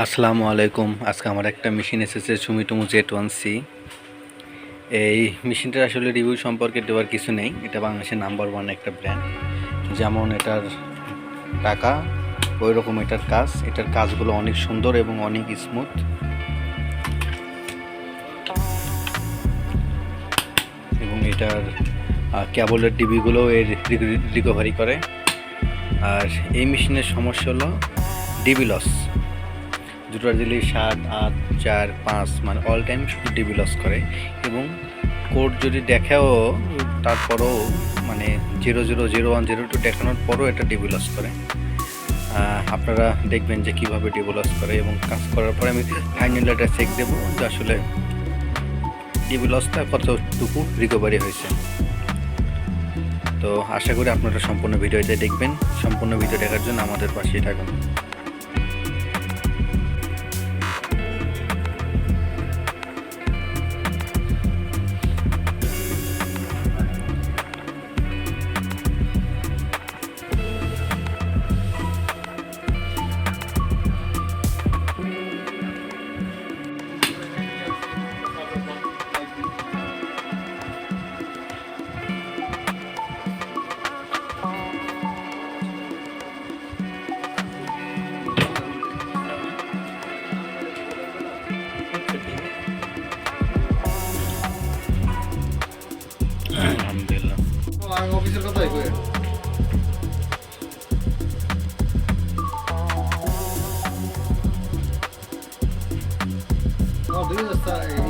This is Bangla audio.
আসসালামু আলাইকুম। আজকে আমার একটা মেশিন এসেছে সুমিটুমু জেট ওয়ান সি এই মেশিনটার আসলে রিভিউ সম্পর্কে দেওয়ার কিছু নেই। এটা বাংলাদেশের নাম্বার ওয়ান একটা ব্র্যান্ড যেমন এটার টাকা ওই রকম এটার কাজ। এটার কাজগুলো অনেক সুন্দর এবং অনেক স্মুথ এবং এটার ক্যাবলের ডিবিগুলোও এর রিকভারি করে। আর এই মেশিনের সমস্যা হলো ডিবি লস দুটোর দিলে সাত, আট, চার, পাঁচ মানে অল টাইম ডিবি লস করে। এবং কোড যদি দেখেও, তারপরও মানে zero zero zero one zero two দেখানোর পরও এটা ডিবি লস করে। আপনারা দেখবেন যে কীভাবে ডিবি লস করে এবং কাজ করার পরে আমি ফাইনাল এটা চেক দেবো যে আসলে ডিবি লসটা কতটুকু রিকভারি হয়েছে। তো আশা করি আপনারা সম্পূর্ণ ভিডিওটা দেখবেন। সম্পূর্ণ ভিডিও দেখার জন্য আমাদের পাশেই থাকুন। আলহামদুলিল্লাহ অফিসের কথাই কই আমার দুই হাজার